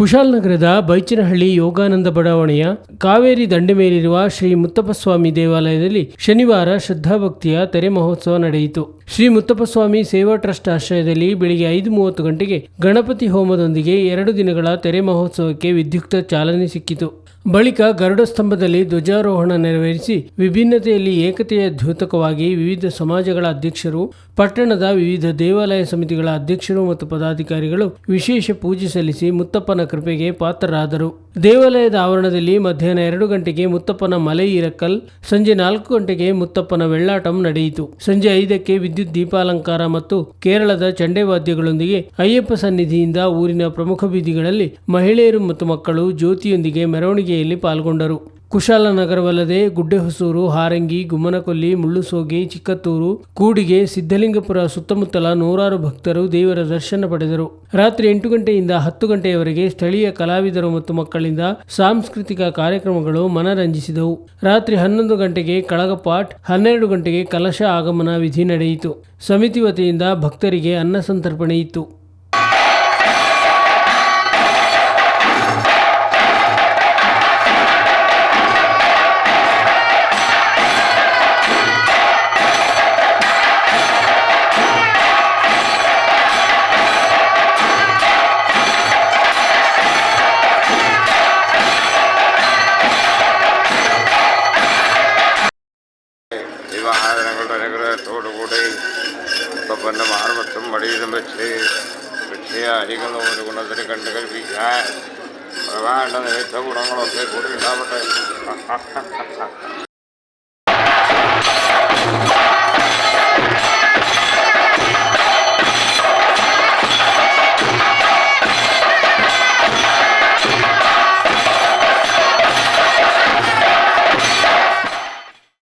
ಕುಶಾಲನಗರದ ಬೈಚನಹಳ್ಳಿ ಯೋಗಾನಂದ ಬಡಾವಣೆಯ ಕಾವೇರಿ ದಂಡೆ ಮೇಲಿರುವ ಶ್ರೀ ಮುತ್ತಪ್ಪಸ್ವಾಮಿ ದೇವಾಲಯದಲ್ಲಿ ಶನಿವಾರ ಶ್ರದ್ಧಾಭಕ್ತಿಯ ತೆರೆ ಮಹೋತ್ಸವ ನಡೆಯಿತು. ಶ್ರೀ ಮುತ್ತಪ್ಪಸ್ವಾಮಿ ಸೇವಾ ಟ್ರಸ್ಟ್ ಆಶ್ರಯದಲ್ಲಿ ಬೆಳಿಗ್ಗೆ ಐದು ಮೂವತ್ತು ಗಂಟೆಗೆ ಗಣಪತಿ ಹೋಮದೊಂದಿಗೆ ಎರಡು ದಿನಗಳ ತೆರೆ ಮಹೋತ್ಸವಕ್ಕೆ ವಿದ್ಯುಕ್ತ ಚಾಲನೆ ಸಿಕ್ಕಿತು. ಬಳಿಕ ಗರುಡ ಸ್ತಂಭದಲ್ಲಿ ಧ್ವಜಾರೋಹಣ ನೆರವೇರಿಸಿ ವಿಭಿನ್ನತೆಯಲ್ಲಿ ಏಕತೆಯ ದ್ಯೋತಕವಾಗಿ ವಿವಿಧ ಸಮಾಜಗಳ ಅಧ್ಯಕ್ಷರು ಪಟ್ಟಣದ ವಿವಿಧ ದೇವಾಲಯ ಸಮಿತಿಗಳ ಅಧ್ಯಕ್ಷರು ಮತ್ತು ಪದಾಧಿಕಾರಿಗಳು ವಿಶೇಷ ಪೂಜೆ ಸಲ್ಲಿಸಿ ಮುತ್ತಪ್ಪನ ಕೃಪೆಗೆ ಪಾತ್ರರಾದರು. ದೇವಾಲಯದ ಆವರಣದಲ್ಲಿ ಮಧ್ಯಾಹ್ನ ಎರಡು ಗಂಟೆಗೆ ಮುತ್ತಪ್ಪನ ಮಲೆ ಇರಕಲ್, ಸಂಜೆ ನಾಲ್ಕು ಗಂಟೆಗೆ ಮುತ್ತಪ್ಪನ ವೆಳ್ಳಾಟಂ ನಡೆಯಿತು. ಸಂಜೆ ಐದಕ್ಕೆ ವಿದ್ಯುತ್ ದೀಪಾಲಂಕಾರ ಮತ್ತು ಕೇರಳದ ಚಂಡೆ ವಾದ್ಯಗಳೊಂದಿಗೆ ಅಯ್ಯಪ್ಪ ಸನ್ನಿಧಿಯಿಂದ ಊರಿನ ಪ್ರಮುಖ ಬೀದಿಗಳಲ್ಲಿ ಮಹಿಳೆಯರು ಮತ್ತು ಮಕ್ಕಳು ಜ್ಯೋತಿಯೊಂದಿಗೆ ಮೆರವಣಿಗೆಯಲ್ಲಿ ಪಾಲ್ಗೊಂಡರು. ಕುಶಾಲನಗರವಲ್ಲದೆ ಗುಡ್ಡೆಹೊಸೂರು, ಹಾರಂಗಿ, ಗುಮ್ಮನಕೊಲ್ಲಿ, ಮುಳ್ಳುಸೋಗಿ, ಚಿಕ್ಕತ್ತೂರು, ಕೂಡಿಗೆ ಸಿದ್ದಲಿಂಗಪುರ ಸುತ್ತಮುತ್ತಲ ನೂರಾರು ಭಕ್ತರು ದೇವರ ದರ್ಶನ ಪಡೆದರು. ರಾತ್ರಿ ಎಂಟು ಗಂಟೆಯಿಂದ ಹತ್ತು ಗಂಟೆಯವರೆಗೆ ಸ್ಥಳೀಯ ಕಲಾವಿದರು ಮತ್ತು ಮಕ್ಕಳಿಂದ ಸಾಂಸ್ಕೃತಿಕ ಕಾರ್ಯಕ್ರಮಗಳು ಮನರಂಜಿಸಿದವು. ರಾತ್ರಿ ಹನ್ನೊಂದು ಗಂಟೆಗೆ ಕಳಗಪಾಟ್ ಹನ್ನೆರಡು ಗಂಟೆಗೆ ಕಲಶ ಆಗಮನ ವಿಧಿ ನಡೆಯಿತು. ಸಮಿತಿ ವತಿಯಿಂದ ಭಕ್ತರಿಗೆ ಅನ್ನ ಸಂತರ್ಪಣೆ മുത്തപ്പൻ്റെ മാർമത്തും മടിയിലും വെച്ച് ഭിക്ഷയ അരികൾ ഒരു ഗുണത്തിന് കണ്ടു കൽപ്പിക്കാൻ പ്രധാന നിമിത്ത ഗുണങ്ങളൊക്കെ കൂടി ഉണ്ടാവട്ടെ